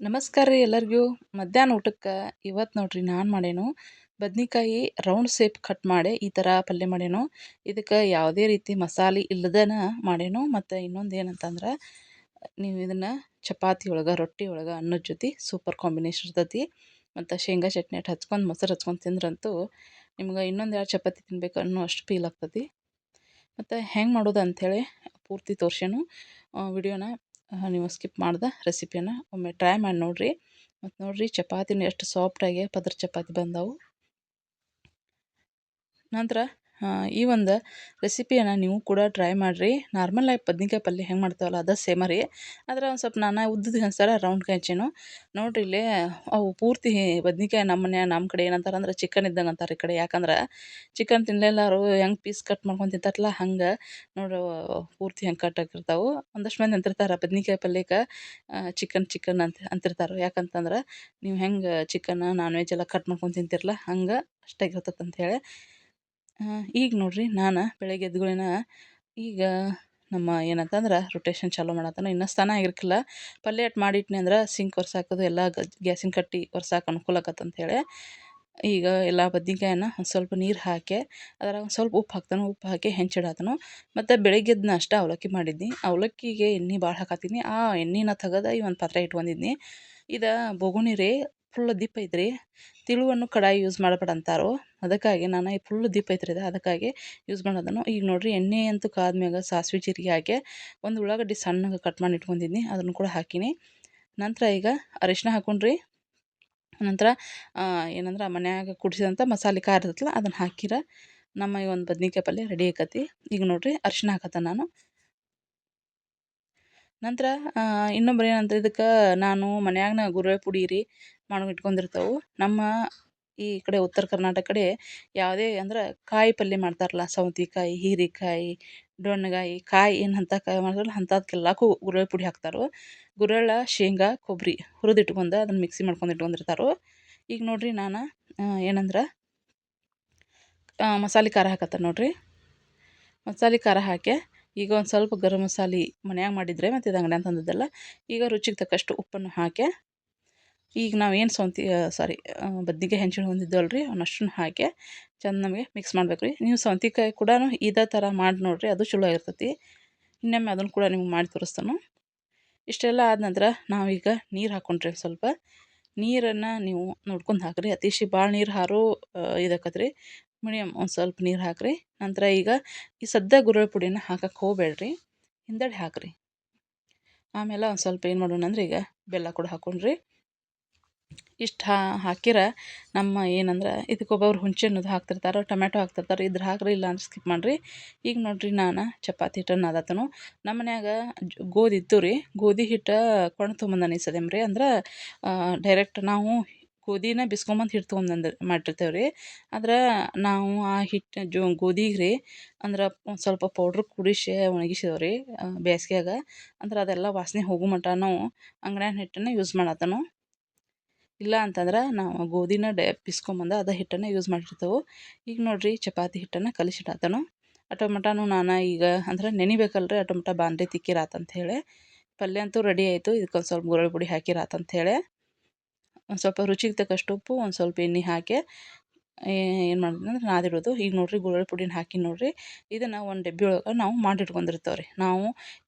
ನಮಸ್ಕಾರ ರೀ ಎಲ್ಲರಿಗೂ. ಮಧ್ಯಾಹ್ನ ಊಟಕ್ಕೆ ಇವತ್ತು ನೋಡ್ರಿ ನಾನು ಮಾಡೇನು. ಬದ್ನಿಕಾಯಿ ರೌಂಡ್ ಶೇಪ್ ಕಟ್ ಮಾಡಿ ಈ ಥರ ಪಲ್ಯ ಮಾಡೇನು. ಇದಕ್ಕೆ ಯಾವುದೇ ರೀತಿ ಮಸಾಲೆ ಇಲ್ಲದನ ಮಾಡೇನು. ಮತ್ತು ಇನ್ನೊಂದು ಏನಂತಂದ್ರೆ, ನೀವು ಇದನ್ನು ಚಪಾತಿ ಒಳಗೆ, ರೊಟ್ಟಿ ಒಳಗೆ ಅನ್ನದ ಜೊತೆ ಸೂಪರ್ ಕಾಂಬಿನೇಷನ್ ಇರ್ತೈತಿ. ಮತ್ತು ಶೇಂಗಾ ಚಟ್ನಿ ಅಟ್ ಹಚ್ಕೊಂಡು, ಮೊಸರು ಹಚ್ಕೊಂಡು ತಿಂದ್ರಂತೂ ನಿಮ್ಗೆ ಇನ್ನೊಂದು ಎರಡು ಚಪಾತಿ ತಿನ್ಬೇಕು ಅನ್ನೋ ಅಷ್ಟು ಫೀಲ್ ಆಗ್ತೈತಿ. ಮತ್ತು ಹೆಂಗೆ ಮಾಡೋದು ಅಂಥೇಳಿ ಪೂರ್ತಿ ತೋರ್ಸೇನು. ವಿಡಿಯೋನ ನೀವು ಸ್ಕಿಪ್ ಮಾಡ್ದೆ ರೆಸಿಪಿಯನ್ನು ಒಮ್ಮೆ ಟ್ರೈ ಮಾಡಿ ನೋಡಿರಿ. ಮತ್ತು ನೋಡಿರಿ ಚಪಾತಿನೂ ಎಷ್ಟು ಸಾಫ್ಟಾಗಿ ಪದರ ಚಪಾತಿ ಬಂದವು. ನಂತರ ಈ ಒಂದು ರೆಸಿಪಿಯನ್ನು ನೀವು ಕೂಡ ಟ್ರೈ ಮಾಡಿರಿ. ನಾರ್ಮಲ್ ಆಗಿ ಬದ್ನಿಕಾಯಿ ಪಲ್ಯ ಹೆಂಗೆ ಮಾಡ್ತಾವಲ್ಲ ಅದು ಸೇಮ ರೀ. ಆದರೆ ಒಂದು ಸ್ವಲ್ಪ ನಾನು ಉದ್ದದ ಅನ್ಸಾರ ರೌಂಡ್ ಕಾಯಿಚೇನು ನೋಡಿರಿ ಇಲ್ಲಿ ಅವು ಪೂರ್ತಿ ಬದ್ನಿಕಾಯಿ ನಮ್ಮ ಮನೆ ನಮ್ಮ ಕಡೆ ಏನಂತಾರೆ ಅಂದ್ರೆ ಚಿಕನ್ ಇದ್ದಂಗೆ ಅಂತಾರೆ ಈ ಕಡೆ. ಯಾಕಂದ್ರೆ ಚಿಕನ್ ತಿನ್ನಲೆಲ್ಲಾರು ಹೆಂಗೆ ಪೀಸ್ ಕಟ್ ಮಾಡ್ಕೊಂಡು ತಿಂತಾರಲ್ಲ ಹಂಗೆ ನೋಡ್ರಿ ಪೂರ್ತಿ ಹೆಂಗೆ ಕಟ್ ಆಗಿರ್ತಾವೆ. ಒಂದಷ್ಟು ಮಂದಿ ಅಂತಿರ್ತಾರೆ ಬದ್ನಿಕಾಯಿ ಪಲ್ಯಕ್ಕೆ ಚಿಕನ್ ಚಿಕನ್ ಅಂತ ಅಂತಿರ್ತಾರೆ. ಯಾಕಂತಂದ್ರೆ ನೀವು ಹೆಂಗೆ ಚಿಕನ್ ನಾನ್ ವೆಜ್ ಎಲ್ಲ ಕಟ್ ಮಾಡ್ಕೊಂಡು ತಿಂತಿರಲ್ಲ ಹಂಗೆ ಅಷ್ಟಾಗಿರ್ತದೆ ಹೇಳಿ ಈಗ ನೋಡ್ರಿ ನಾನು ಬೆಳಗ್ಗೆ ಎದ್ಗುಳಿನ ಈಗ ನಮ್ಮ ಏನಂತಂದ್ರೆ ರೊಟೇಷನ್ ಚಾಲೂ ಮಾಡತ್ತಾನ ಇನ್ನೂ ಸ್ನಾನ ಆಗಿರ್ಕಿಲ್ಲ. ಪಲ್ಯ ಅಟ್ ಮಾಡಿಟ್ನಿ ಅಂದ್ರೆ ಸಿಂಕ್ ಒರ್ಸಾಕೋದು ಎಲ್ಲ ಗ್ಯಾಸಿನ ಕಟ್ಟಿ ಒರ್ಸಾಕೆ ಅನುಕೂಲ ಹೇಳಿ. ಈಗ ಎಲ್ಲ ಬದ್ನಿಕಾಯನ್ನು ಒಂದು ಸ್ವಲ್ಪ ನೀರು ಹಾಕಿ, ಅದ್ರಾಗ ಒಂದು ಸ್ವಲ್ಪ ಉಪ್ಪು ಹಾಕ್ತಾನೆ, ಉಪ್ಪು ಹಾಕಿ ಹೆಂಚಿಡತ್ತನು ಮತ್ತು ಬೆಳಗ್ಗೆ ಎದ್ದು ನಾಷ್ಟ ಅವಲಕ್ಕಿ ಮಾಡಿದ್ನಿ. ಅವಲಕ್ಕಿಗೆ ಎಣ್ಣೆ ಭಾಳ ಹಾಕತ್ತೀನಿ ಆ ಎಣ್ಣೆನ ತೆಗೆದು ಈ ಒಂದು ಪಾತ್ರೆ ಇಟ್ಕೊಂಡಿದ್ನಿ ಇದು ಬೊಗುಣಿ ರೀ ಫುಲ್ ದಿಪ್ಪ ಐತ್ರಿ ತಿಳುವನ್ನು ಕಡಾಯಿ ಯೂಸ್ ಮಾಡಬೇಡ ಅಂತಾರು, ಅದಕ್ಕಾಗಿ ನಾನು ಈ ಫುಲ್ ದೀಪ ಐತ್ರಿ ಇದು ಅದಕ್ಕಾಗಿ ಯೂಸ್ ಮಾಡೋದನ್ನು. ಈಗ ನೋಡಿರಿ, ಎಣ್ಣೆ ಅಂತೂ ಕಾದ್ಮ್ಯಾಗ ಸಾಸಿವೆ ಜೀರಿಗೆ ಹಾಕಿ, ಒಂದು ಉಳ್ಳಾಗಡ್ಡಿ ಸಣ್ಣಗೆ ಕಟ್ ಮಾಡಿ ಇಟ್ಕೊಂಡಿದ್ನಿ, ಅದನ್ನು ಕೂಡ ಹಾಕಿನಿ. ನಂತರ ಈಗ ಅರಿಶಿನ ಹಾಕೊಂಡ್ರಿ. ನಂತರ ಏನಂದ್ರೆ ಮನ್ಯಾಗ ಕುಡಿಸಿದಂಥ ಮಸಾಲೆ ಖಾರ ಇರ್ತಲ್ಲ ಅದನ್ನು ಹಾಕಿರ ನಮ್ಮ ಈ ಒಂದು ಬದ್ನಿಕಾಯಿ ಪಲ್ಯ ರೆಡಿ ಆಕತಿ ಈಗ ನೋಡಿರಿ ಅರಿಶಿನ ಹಾಕತ್ತ ನಾನು. ನಂತರ ಇನ್ನೊಬ್ರು ಏನಂತ ಇದಕ್ಕೆ ನಾನು ಮನ್ಯಾಗನ ಗುರುವೆ ಪುಡಿ ರೀ ಮಾಡ್ಕೊಂಡು ಇಟ್ಕೊಂಡಿರ್ತಾವೆ ನಮ್ಮ ಈ ಕಡೆ ಉತ್ತರ ಕರ್ನಾಟಕ ಕಡೆ ಯಾವುದೇ ಅಂದ್ರೆ ಕಾಯಿ ಪಲ್ಯ ಮಾಡ್ತಾರಲ್ಲ, ಸೌತೆಕಾಯಿ, ಹೀರೆಕಾಯಿ ಡೊಣ್ಣಗಾಯಿ ಕಾಯಿ ಏನು ಅಂತ ಕಾಯಿ ಮಾಡ್ತಾರಲ್ಲ ಅಂಥದ್ಕೆಲ್ಲಕ್ಕೂ ಗುರೆಳ್ಳು ಪುಡಿ ಹಾಕ್ತಾರೆ. ಗುರೆಳ್ಳ, ಶೇಂಗಾ ಕೊಬ್ಬರಿ ಹುರಿದು ಇಟ್ಕೊಂಡು ಅದನ್ನು ಮಿಕ್ಸಿ ಮಾಡ್ಕೊಂಡು ಇಟ್ಕೊಂಡಿರ್ತಾರೆ. ಈಗ ನೋಡಿರಿ ನಾನು ಏನಂದ್ರೆ ಮಸಾಲೆ ಖಾರ ಹಾಕತ್ತೆ ನೋಡಿರಿ. ಮಸಾಲೆ ಖಾರ ಹಾಕಿ ಈಗ ಒಂದು ಸ್ವಲ್ಪ ಗರಂ ಮಸಾಲೆ ಮನ್ಯಾಗ ಮಾಡಿದರೆ ಮತ್ತು ಇದು ಅಂಗಡಿ ತಂದದ್ದಲ್ಲ, ಈಗ ರುಚಿಗೆ ತಕ್ಕಷ್ಟು ಉಪ್ಪನ್ನು ಹಾಕಿ ಈಗ ನಾವು ಏನು ಸೌಂತಿ ಸಾರಿ ಬದ್ನಿಕಾಯಿ ಹೆಂಚಿನ ಹೊಂದಿದ್ದೇವಲ್ಲ ರೀ ಅವನ್ನಷ್ಟನ್ನು ಹಾಕಿ ಚೆಂದ ನಮಗೆ ಮಿಕ್ಸ್ ಮಾಡ್ಬೇಕು ರೀ ನೀವು ಸೌಂತಿಕಾಯಿ ಕೂಡ ಇದೇ ಥರ ಮಾಡಿ ನೋಡಿರಿ, ಅದು ಚಲೋ ಆಗಿರ್ತೈತಿ ಇನ್ನೊಮ್ಮೆ ಅದನ್ನು ಕೂಡ ನಿಮ್ಗೆ ಮಾಡಿ ತೋರಿಸ್ತಾನು. ಇಷ್ಟೆಲ್ಲ ಆದ ನಂತರ ನಾವೀಗ ನೀರು ಹಾಕ್ಕೊಂಡ್ರಿ ಸ್ವಲ್ಪ. ನೀರನ್ನು ನೀವು ನೋಡ್ಕೊಂಡು ಹಾಕಿರಿ. ಅತಿಶಿ ಭಾಳ ನೀರು ಹಾರೋ ಇದಾಕತ್ರಿ. ಮೀಡಿಯಮ್ ಒಂದು ಸ್ವಲ್ಪ ನೀರು ಹಾಕಿರಿ. ನಂತರ ಈಗ ಈ ಸದ್ಯ ಗುರುಳ್ಳಿ ಪುಡಿನ ಹಾಕಕ್ಕೆ ಹೋಗಬೇಡ್ರಿ. ಹಿಂದಡಿ ಹಾಕಿರಿ. ಆಮೇಲೆ ಒಂದು ಸ್ವಲ್ಪ ಏನು ಮಾಡೋಣ ಅಂದ್ರೆ ಈಗ ಬೆಲ್ಲ ಕೂಡ ಹಾಕ್ಕೊಂಡ್ರಿ ಇಷ್ಟು ಹಾಕಿರ ನಮ್ಮ ಏನಂದ್ರೆ ಇದಕ್ಕೆ ಒಬ್ಬೊಬ್ರು ಹುಣ್ಸೆ ಹಣ್ಣದು ಹಾಕ್ತಿರ್ತಾರೆ ಟೊಮೆಟೊ ಹಾಕ್ತಿರ್ತಾರೆ, ಇದ್ರ ಹಾಕ್ರಿ ಇಲ್ಲ ಅಂದ್ರೆ ಸ್ಕಿಪ್ ಮಾಡಿರಿ. ಈಗ ನೋಡಿರಿ ನಾನು ಚಪಾತಿ ಹಿಟ್ಟನ್ನು ನಾದತ್ತನು ನಮ್ಮ ಮನ್ಯಾಗ ಗೋಧಿ ಇತ್ತು ರೀ, ಗೋಧಿ ಹಿಟ್ಟು ಕೊಣ ತೊಗೊಂಬಂದಾನೆ ರೀ. ಅಂದ್ರೆ ಡೈರೆಕ್ಟ್ ನಾವು ಗೋಧಿನ ಬಿಸ್ಕೊಂಬಂದು ಹಿಟ್ಟು ತೊಗೊಂಬಂದು ಮಾಡಿರ್ತೇವೆ ರೀ. ಆದ್ರೆ ನಾವು ಆ ಹಿಟ್ಟು ಜೋ, ಗೋಧಿಗೆ ರೀ, ಅಂದ್ರೆ ಒಂದು ಸ್ವಲ್ಪ ಪೌಡ್ರ್ ಕುಡಿಸಿ ಒಣಗಿಸಿದೇವೆ ರೀ ಬೇಸ್ಗ್ಯಾಗ ಅಂದ್ರೆ ಅದೆಲ್ಲ ವಾಸನೆ ಹೋಗೋ ಮಟ್ಟ ನಾವು ಅಂಗಡ್ಯಾನ ಹಿಟ್ಟನ್ನು ಯೂಸ್ ಮಾಡತ್ತನು ಇಲ್ಲ ಅಂತಂದ್ರೆ ನಾವು ಗೋಧಿನ ಡೈ ಪಿಸ್ಕೊಂಬಂದು ಅದ ಹಿಟ್ಟನ್ನು ಯೂಸ್ ಮಾಡಿರ್ತೇವೆ. ಈಗ ನೋಡಿರಿ ಚಪಾತಿ ಹಿಟ್ಟನ್ನು ಕಲಿಸಿಡಾತನು. ಅಟೊಮೆಟಾನು ನಾನು ಈಗ ಅಂದ್ರೆ ನೆನಿಬೇಕಲ್ರಿ ರೀ ಬಾಂಡೆ ತಿಕ್ಕಿರಾತಂತ ಹೇಳಿ. ಪಲ್ಯ ಅಂತೂ ರೆಡಿ ಆಯಿತು. ಇದಕ್ಕೊಂದು ಸ್ವಲ್ಪ ಗುರಳ್ ಪುಡಿ ಹಾಕಿರಾತಂತ ಹೇಳಿ. ಒಂದು ಸ್ವಲ್ಪ ರುಚಿಗೆ ತಕ್ಕಷ್ಟು ಉಪ್ಪು, ಒಂದು ಸ್ವಲ್ಪ ಎಣ್ಣೆ ಹಾಕಿ ಏನು ಮಾಡ್ತೀನಿ ಅಂದ್ರೆ ನಾದಿಡೋದು. ಈಗ ನೋಡಿರಿ ಗುಳ್ಳ ಪುಡಿನ ಹಾಕಿ ನೋಡಿರಿ. ಇದನ್ನು ಒಂದು ಡಬ್ಬಿ ಒಳಗೆ ನಾವು ಮಾಡಿಟ್ಕೊಂಡಿರ್ತೇವೆ ರೀ ನಾವು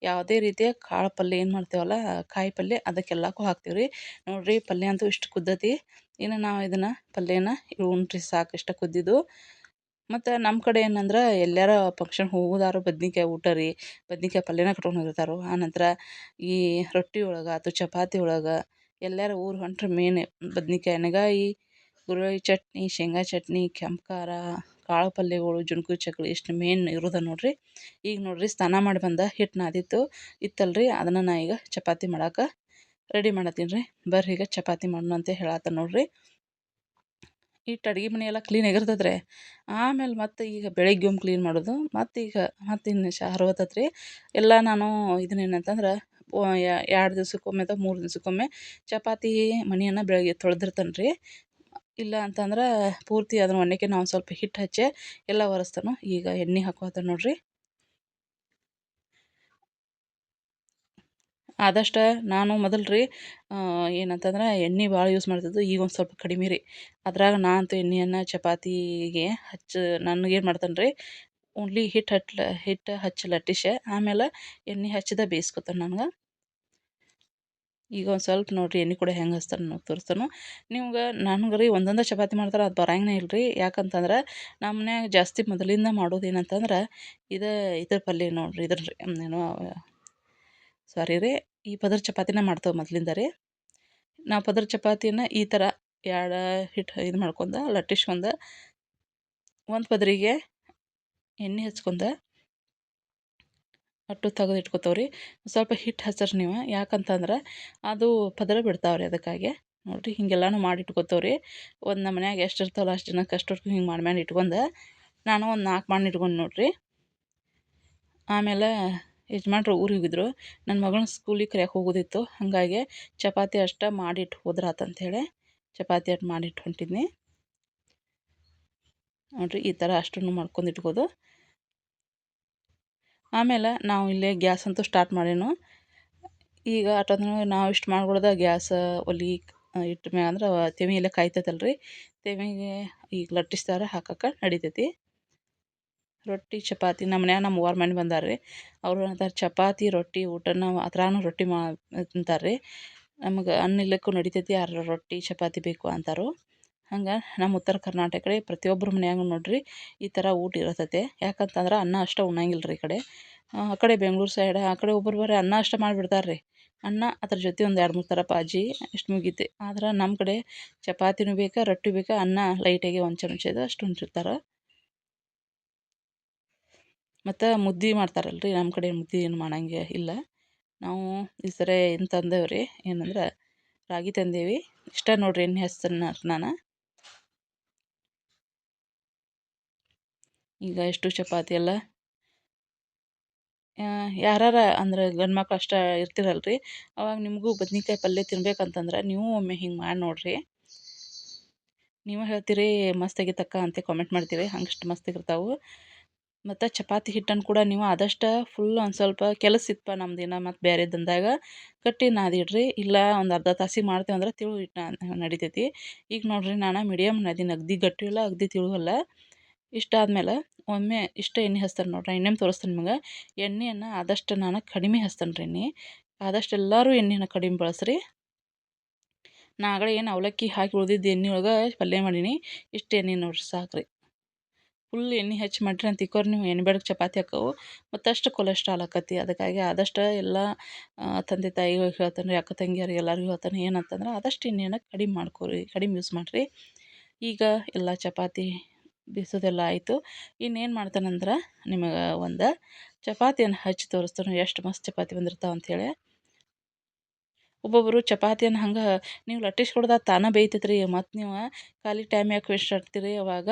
ಯಾವುದೇ ರೀತಿಯ ಕಾಳು ಪಲ್ಯ ಏನು ಮಾಡ್ತೇವಲ್ಲ, ಕಾಯಿ ಪಲ್ಯ ಅದಕ್ಕೆಲ್ಲಕ್ಕೂ ಹಾಕ್ತೀವಿ ರೀ ನೋಡಿರಿ ಪಲ್ಯ ಅಂತೂ ಇಷ್ಟು ಕುದ್ದತಿ. ಇನ್ನು ನಾವು ಇದನ್ನು ಪಲ್ಯನ ಉಣ್ರಿ ಸಾಕು ಇಷ್ಟ ಕುದ್ದಿದ್ದು. ಮತ್ತು ನಮ್ಮ ಕಡೆ ಏನಂದ್ರೆ ಎಲ್ಲಾರ ಫಂಕ್ಷನ್ ಹೋಗೋದಾರು ಬದ್ನಿಕಾಯಿ ಊಟ ರೀ. ಬದ್ನಿಕಾಯಿ ಪಲ್ಯನ ಕಟ್ಕೊಂಡು ಹೋಗಿರ್ತಾರೆ. ಆನಂತರ ಈ ರೊಟ್ಟಿ ಒಳಗೆ, ಅಥವಾ ಚಪಾತಿ ಒಳಗೆ ಎಲ್ಲರ ಊರು ಹೊಂಟ್ರೆ ಮೇನ್ ಬದ್ನಿಕಾಯಿ ಎಣ್ಗಾಯಿ ಗುರೆಳ್ಳು ಚಟ್ನಿ, ಶೇಂಗಾ ಚಟ್ನಿ ಕೆಂಪು ಖಾರ ಕಾಳು ಪಲ್ಯಗಳು ಜುಣ್ಕು ಚಕ್ಲಿ ಇಷ್ಟು ಮೇನ್ ಇರೋದು ನೋಡಿರಿ. ಈಗ ನೋಡ್ರಿ ಸ್ನಾನ ಮಾಡಿ ಬಂದ ಹಿಟ್ಟು ನಾದಿತ್ತು. ಇತ್ತಲ್ರಿ, ಅದನ್ನು ನಾ ಈಗ ಚಪಾತಿ ಮಾಡಕ್ಕೆ ರೆಡಿ ಮಾಡತ್ತೀನಿ ರೀ ಬರ್ರಿ ಈಗ ಚಪಾತಿ ಮಾಡೋಣ ಅಂತ ಹೇಳತ್ತ ನೋಡಿರಿ. ಇಟ್ಟು ಅಡುಗೆ ಮನೆ ಎಲ್ಲ ಕ್ಲೀನ್ ಆಗಿರ್ತದೆ ರೀ ಆಮೇಲೆ ಮತ್ತೆ ಈಗ ಬೆಳಗ್ಗೆ ಒಮ್ಮೆ ಕ್ಲೀನ್ ಮಾಡೋದು. ಮತ್ತು ಈಗ ಮತ್ತು ಇನ್ನು ಶಾರು ರೀ ಎಲ್ಲ ನಾನು ಇದನ್ನೇನಂತಂದ್ರೆ ಎರಡು ದಿವ್ಸಕ್ಕೊಮ್ಮೆ ಅಥವಾ ಮೂರು ದಿವ್ಸಕ್ಕೊಮ್ಮೆ ಚಪಾತಿ ಮನೆಯನ್ನು ಬೆಳಗ್ಗೆ ತೊಳೆದಿರ್ತಾನೆ ರೀ ಇಲ್ಲ ಅಂತಂದ್ರೆ ಪೂರ್ತಿ ಅದನ್ನ ಒಣಕ್ಕೆ ನಾವು ಸ್ವಲ್ಪ ಹಿಟ್ಟು ಹಚ್ಚೆ ಎಲ್ಲ ಒರೆಸ್ತಾನು. ಈಗ ಎಣ್ಣೆ ಹಾಕೋತ ನೋಡ್ರಿ. ಆದಷ್ಟು ನಾನು ಮೊದಲು ರೀ ಏನಂತಂದ್ರೆ ಎಣ್ಣೆ ಭಾಳ ಯೂಸ್ ಮಾಡ್ತಿದ್ದು ಈಗ ಒಂದು ಸ್ವಲ್ಪ ಕಡಿಮೆ ರೀ. ಅದ್ರಾಗ ನಾ ಅಂತೂ ಎಣ್ಣೆಯನ್ನು ಚಪಾತಿಗೆ ಹಚ್ಚ ನನಗೇನು ಮಾಡ್ತಾನೆ ರೀ ಓನ್ಲಿ ಹಿಟ್ಟು ಹಟ್ಲ ಹಿಟ್ಟು ಹಚ್ಚಿ ಆಮೇಲೆ ಎಣ್ಣೆ ಹಚ್ಚಿದ ಬೇಯಿಸ್ಕೊತಾನೆ ನನಗೆ. ಈಗ ಒಂದು ಸ್ವಲ್ಪ ನೋಡಿರಿ ಎಣ್ಣೆ ಕೂಡ ಹೆಂಗೆ ಹಚ್ತಾರೆ ನಾವು ತೋರಿಸ್ತಾನು. ನಿಮ್ಗೆ ನನಗೆ ರೀ ಒಂದೊಂದು ಚಪಾತಿ ಮಾಡ್ತಾರೆ ಅದು ಬರಂಗೇ ಇಲ್ಲ ರೀ ಯಾಕಂತಂದ್ರೆ ನಮ್ಮ ಮನ್ಯಾಗ ಜಾಸ್ತಿ ಮೊದಲಿಂದ ಮಾಡೋದು ಏನಂತಂದ್ರೆ ಇದು ಇದ್ರ ಪಲ್ಯ ನೋಡಿರಿ ಇದ್ರ ಏನೋ ಸಾರಿ ರೀ. ಈ ಪದರ ಚಪಾತಿನ ಮಾಡ್ತೇವೆ ಮೊದಲಿಂದ ರೀ. ನಾವು ಪದರ ಚಪಾತಿನ ಈ ಥರ ಎರಡು ಹಿಟ್ಟು ಇದು ಮಾಡ್ಕೊಂಡ ಲಟ್ಟಿಸ್ಕೊಂಡ ಒಂದು ಪದರಿಗೆ ಎಣ್ಣೆ ಹಚ್ಕೊಂಡ ಅಟ್ಟು ತೆಗೆದು ಇಟ್ಕೋತಾವ್ರಿ. ಸ್ವಲ್ಪ ಹಿಟ್ಟು ಹಚ್ಚರಿ ನೀವು. ಯಾಕಂತಂದ್ರೆ ಅದು ಪದರ ಬಿಡ್ತಾವ್ರಿ ಅದಕ್ಕಾಗಿ. ನೋಡಿರಿ, ಹಿಂಗೆಲ್ಲಾನು ಮಾಡಿ ಇಟ್ಕೋತಾವ್ರಿ. ಒಂದು ನಮ್ಮ ಮನ್ಯಾಗ ಎಷ್ಟು ಇರ್ತಾವಲ್ಲ ಅಷ್ಟು ಜನಕ್ಕೆ ಅಷ್ಟು ಹಿಂಗೆ ಮಾಡಿ ಮಾಡಿ ಇಟ್ಕೊಂಡು ನಾನು ಒಂದು ನಾಲ್ಕು ಮಾಡಿ ಇಟ್ಕೊಂಡು ನೋಡಿರಿ. ಆಮೇಲೆ ಯಜಮಾನ್ರು ಊರಿಗೆ ಹೋಗಿದ್ರು. ನನ್ನ ಮಗಳನ್ನ ಸ್ಕೂಲಿಗೆ ಕರೆಯಕ್ಕೆ ಹೋಗೋದಿತ್ತು. ಹಾಗಾಗಿ ಚಪಾತಿ ಅಷ್ಟು ಮಾಡಿಟ್ಟು ಹೋದ್ರಾತಂಥೇಳಿ ಚಪಾತಿ ಅಷ್ಟು ಮಾಡಿಟ್ಟು ಹೊಂಟಿದ್ನಿ. ನೋಡಿರಿ, ಈ ಥರ ಅಷ್ಟನ್ನು ಮಾಡ್ಕೊಂಡು ಇಟ್ಕೋದು. ಆಮೇಲೆ ನಾವು ಇಲ್ಲೇ ಗ್ಯಾಸ್ ಅಂತೂ ಸ್ಟಾರ್ಟ್ ಮಾಡೇನು. ಈಗ ಅಟಂದ್ರೆ ನಾವು ಇಷ್ಟು ಮಾಡ್ಕೊಳ್ದ ಗ್ಯಾಸ್, ಒಲಿ ಇಟ್ಟ ಮೇಲೆ ಅಂದ್ರೆ ತೆವಿ ಎಲ್ಲ ಕಾಯ್ತೈತಲ್ಲ ರೀ ತೆವಿಗೆ ಈಗ ಲಟ್ಟಿಸ್ತಾರೆ ಹಾಕಕ್ಕೆ ನಡಿತೈತಿ. ರೊಟ್ಟಿ, ಚಪಾತಿ ನಮ್ಮ ಮನ್ಯಾಗ ನಮ್ಮ ಅವ್ವಾರ ಮನೆ ಬಂದಾರ ರೀ ಅವರು ಅಂತಾರೆ ಚಪಾತಿ, ರೊಟ್ಟಿ, ಊಟನ ಆ ರೊಟ್ಟಿ ಮಾ ತಿಂತಾರೆ ರೀ ನಮಗೆ ಅನ್ನ ಇಲ್ಲಕ್ಕೂ ನಡಿತೈತಿ, ಯಾರು ರೊಟ್ಟಿ, ಚಪಾತಿ ಬೇಕು ಅಂತಾರೆ. ಹಂಗೆ ನಮ್ಮ ಉತ್ತರ ಕರ್ನಾಟಕ ಕಡೆ ಪ್ರತಿಯೊಬ್ಬರ ಮನ್ಯಾಗ ನೋಡಿರಿ ಈ ಥರ ಊಟ ಇರತೈತೆ. ಯಾಕಂತಂದ್ರೆ ಅನ್ನ ಅಷ್ಟೇ ಉಣ್ಣಂಗಿಲ್ಲ ರೀ ಈ ಕಡೆ. ಆ ಕಡೆ ಬೆಂಗ್ಳೂರು ಸೈಡ್ ಆ ಕಡೆ ಒಬ್ಬರು ಬರೀ ಅನ್ನ ಅಷ್ಟೇ ಮಾಡಿಬಿಡ್ತಾರೆ ರೀ ಅನ್ನ ಅದ್ರ ಜೊತೆ ಒಂದು ಎರಡು ಮೂರು ಥರ ಪಾಜಿ ಅಷ್ಟು ಮುಗೀತೆ. ಆದ್ರೆ ನಮ್ಮ ಕಡೆ ಚಪಾತಿನೂ ಬೇಕಾ ರೊಟ್ಟಿ ಬೇಕಾ, ಅನ್ನ ಲೈಟಾಗಿ ಒಂದು ಚಮಚದ ಅಷ್ಟು ಉಂಚಿರ್ತಾರೆ ಮತ್ತು ಮುದ್ದೆ ಮಾಡ್ತಾರಲ್ಲ ರೀ ನಮ್ಮ ಕಡೆ ಮುದ್ದೆ ಏನು ಮಾಡಂಗೆ ಇಲ್ಲ. ನಾವು ಈ ಸರಿ ಏನು ರೀ ಏನಂದ್ರೆ ರಾಗಿ ತಂದೇವಿ. ಇಷ್ಟ ನೋಡಿರಿ ಎಣ್ಣೆ ಹೆಸರನ್ನ ನಾನು. ಈಗ ಎಷ್ಟು ಚಪಾತಿ ಎಲ್ಲ ಯಾರಾರ ಅಂದ್ರೆ ಗಂಡು ಮಕ್ಳು ಅಷ್ಟೇ ಇರ್ತಿರಲ್ಲ ರೀ ಅವಾಗ ನಿಮಗೂ ಬದ್ನಿಕಾಯಿ ಪಲ್ಯ ತಿನ್ಬೇಕಂತಂದ್ರೆ ನೀವು ಒಮ್ಮೆ ಹಿಂಗೆ ಮಾಡಿ ನೋಡಿರಿ. ನೀವು ಹೇಳ್ತೀರಿ ಮಸ್ತಾಗಿ ತಕ್ಕ ಅಂತ ಕಾಮೆಂಟ್ ಮಾಡ್ತೀರಿ. ಹಂಗಷ್ಟು ಮಸ್ತ್ ಆಗಿರ್ತಾವೆ. ಮತ್ತು ಚಪಾತಿ ಹಿಟ್ಟನ್ನು ಕೂಡ ನೀವು ಆದಷ್ಟು ಫುಲ್ ಒಂದು ಸ್ವಲ್ಪ ಕೆಲಸ ಇತ್ತಪ್ಪ ನಮ್ದು ಏನೋ ಮತ್ತು ಬೇರೆ ದಂದಾಗ. ಕಟ್ಟಿ ನಾದಿಡ್ರಿ ಇಲ್ಲ ಒಂದು ಅರ್ಧ ತಾಸಿಗೆ ಮಾಡ್ತೇವೆ ಅಂದ್ರೆ ತಿಳು ಹಿಟ್ಟು ನಡಿತೈತಿ. ಈಗ ನೋಡಿರಿ ನಾನು ಮೀಡಿಯಮ್ ನದಿನ ಅಗ್ದಿ ಗಟ್ಟಿ ಇಲ್ಲ, ಅಗ್ದಿ ತಿಳು ಅಲ್ಲ. ಇಷ್ಟಾದ್ಮೇಲೆ ಒಮ್ಮೆ ಇಷ್ಟು ಎಣ್ಣೆ ಹಚ್ತಾರೆ ನೋಡ್ರಿ ಎಣ್ಣೆ ತೋರಿಸ್ತೀನಿ ನಿಮಗೆ. ಎಣ್ಣೆಯನ್ನು ಆದಷ್ಟು ನಾನು ಕಡಿಮೆ ಹಚ್ತೇನೆ ರೀ ಎಣ್ಣೆ. ಆದಷ್ಟು ಎಲ್ಲರೂ ಎಣ್ಣೆನ ಕಡಿಮೆ ಬಳಸ್ರಿ. ನಾ ಏನು ಅವಲಕ್ಕಿ ಹಾಕಿ ಉಳ್ದಿದ್ದು ಎಣ್ಣೆ ಒಳಗೆ ಪಲ್ಯ ಮಾಡೀನಿ. ಇಷ್ಟು ಎಣ್ಣೆ ನೋಡಿರಿ ಸಾಕ್ರಿ. ಫುಲ್ ಎಣ್ಣೆ ಹಚ್ಚಿ ಮಾಡಿರಿ ಅಂತ ತಿಕ್ಕೋರು ನೀವು. ಎಣ್ಣೆ ಬೆಳಗ್ಗೆ ಚಪಾತಿ ಹಾಕವು. ಮತ್ತಷ್ಟು ಕೊಲೆಸ್ಟ್ರಾಲ್ ಆಕತಿ. ಅದಕ್ಕಾಗಿ ಆದಷ್ಟು ಎಲ್ಲ ತಂದೆ ತಾಯಿಗಳಿಗೆ ಹೇಳ್ತಾನೆ ಅಕ್ಕ ತಂಗಿಯರಿಗೆ ಎಲ್ಲರಿಗೂ ಹೇಳ್ತಾನೆ ಏನಂತಂದ್ರೆ ಆದಷ್ಟು ಎಣ್ಣೆನ ಕಡಿಮೆ ಮಾಡ್ಕೊರಿ, ಕಡಿಮೆ ಯೂಸ್ ಮಾಡಿರಿ. ಈಗ ಎಲ್ಲ ಚಪಾತಿ ಬೀಸೋದೆಲ್ಲ ಆಯಿತು. ಇನ್ನೇನು ಮಾಡ್ತಾನಂದ್ರೆ ನಿಮಗೆ ಒಂದು ಚಪಾತಿಯನ್ನು ಹಚ್ಚಿ ತೋರಿಸ್ತಾನೆ ಎಷ್ಟು ಮಸ್ತ್ ಚಪಾತಿ ಬಂದಿರ್ತಾವೆ ಅಂಥೇಳಿ ಒಬ್ಬೊಬ್ಬರು ಚಪಾತಿಯನ್ನು ಹಂಗೆ, ನೀವು ಲಟ್ಟಿಸಿ ಕೊಡ್ದ ತಾನೇ ಬೇಯ್ತೈತೆ ರೀ ಮತ್ತು ನೀವು ಖಾಲಿ ಟೈಮ್ ಯಾಕೆ ವೇಸ್ಟ್ ಆಡ್ತೀರಿ ಅವಾಗ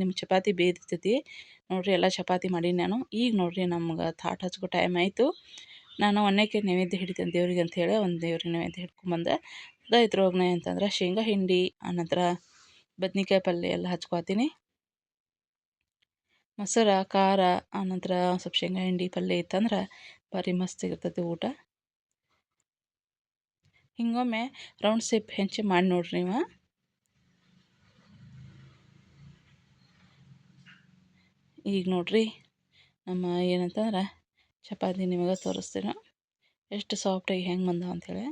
ನಿಮ್ಮ ಚಪಾತಿ ಬೇಯ್ತೈತಿ. ನೋಡಿರಿ ಎಲ್ಲ ಚಪಾತಿ ಮಾಡೀನಿ ನಾನು. ಈಗ ನೋಡಿರಿ ನಮ್ಗೆ ಥಾಟ್ ಹಚ್ಕೋ ಟೈಮ್ ಆಯಿತು. ನಾನು ಒಣ್ಣೆಕೆ ನೈವೇದ್ಯ ಹಿಡಿತೇನೆ ದೇವ್ರಿಗೆ ಅಂಥೇಳಿ ಒಂದು ದೇವ್ರಿಗೆ ನೈವೇದ್ಯ ಹಿಡ್ಕೊಂಬಂದೆ ಅದಾಯ್ತು ಅಂತಂದ್ರೆ ಶೇಂಗಾ ಹಿಂಡಿ, ಆನಂತರ ಬದ್ನಿಕಾಯಿ ಪಲ್ಯ ಎಲ್ಲ ಹಚ್ಕೊತೀನಿ. ಮೊಸರು, ಖಾರ, ಆನಂತರ ಸ್ವಲ್ಪ ಶೇಂಗಾ ಹಿಂಡಿ ಪಲ್ಯ ಇತ್ತಂದ್ರೆ ಭಾರಿ ಮಸ್ತ್ ಇರ್ತೈತಿ ಊಟ. ಹಿಂಗೊಮ್ಮೆ ರೌಂಡ್ ಸೇಪ್ ಹೆಂಚಿ ಮಾಡಿ ನೋಡ್ರಿ ನೀವು. ಈಗ ನೋಡ್ರಿ ನಮ್ಮ ಏನಂತಂದ್ರೆ ಚಪಾತಿ ನಿಮಗೆ ತೋರಿಸ್ತೀನಿ. ಎಷ್ಟು ಸಾಫ್ಟಾಗಿ ಹೆಂಗೆ ಬಂದಾವ ಅಂಥೇಳಿ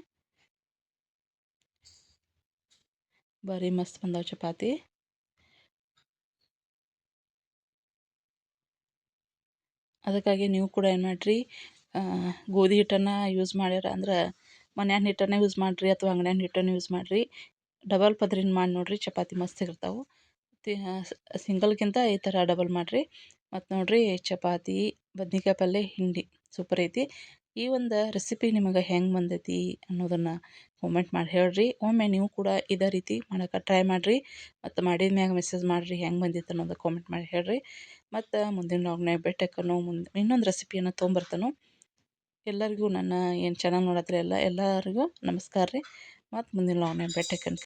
ಭಾರಿ ಮಸ್ತ್ ಬಂದಾವ ಚಪಾತಿ. ಅದಕ್ಕಾಗಿ ನೀವು ಕೂಡ ಏನು ಮಾಡಿರಿ ಗೋಧಿ ಹಿಟ್ಟನ್ನು ಯೂಸ್ ಮಾಡ್ಯಾರ ಅಂದ್ರೆ ಮನ್ಯಾನ ಹಿಟ್ಟನ್ನೇ ಯೂಸ್ ಮಾಡಿರಿ ಅಥವಾ ಅಂಗಡ್ಯಾನ ಹಿಟ್ಟನ್ನು ಯೂಸ್ ಮಾಡಿರಿ. ಡಬಲ್ ಪದ್ರಿನ ಮಾಡಿ ನೋಡಿರಿ ಚಪಾತಿ ಮಸ್ತ್ ಇರ್ತಾವೆ. ಸಿಂಗಲ್ಗಿಂತ ಈ ಥರ ಡಬಲ್ ಮಾಡಿರಿ. ಮತ್ತು ನೋಡಿರಿ ಚಪಾತಿ, ಬದ್ನಿಕಾಯಿ ಪಲ್ಯ, ಹಿಂಡಿ. ಸೂಪರ್ ಐತಿ. ಈ ಒಂದು ರೆಸಿಪಿ ನಿಮಗೆ ಹೆಂಗೆ ಬಂದೈತಿ ಅನ್ನೋದನ್ನು ಕಾಮೆಂಟ್ ಮಾಡಿ ಹೇಳ್ರಿ. ಒಮ್ಮೆ ನೀವು ಕೂಡ ಇದೇ ರೀತಿ ಮಾಡೋಕೆ ಟ್ರೈ ಮಾಡಿರಿ. ಮತ್ತು ಮಾಡಿದ ಮ್ಯಾಗ ಮೆಸೇಜ್ ಮಾಡಿರಿ ಹೆಂಗೆ ಬಂದಿತ್ತು ಅನ್ನೋದು ಕಾಮೆಂಟ್ ಮಾಡಿ ಹೇಳ್ರಿ. ಮತ್ತು ಮುಂದಿನ ಲಾಗ್ನಾಗ ಬೆಟ್ಟಕ್ಕನು ಮುಂದೆ ಇನ್ನೊಂದು ರೆಸಿಪಿಯನ್ನು ತೊಗೊಂಬರ್ತಾನು. ಎಲ್ಲರಿಗೂ ನನ್ನ ಏನು ಚಾನಲ್ ನೋಡತ್ತರ ಎಲ್ಲ ಎಲ್ಲರಿಗೂ ನಮಸ್ಕಾರ ರೀ. ಮತ್ತು ಮುಂದಿನ ಲಾಗ್ನಾಗ ಭೇಟಿಯಾಕಂತ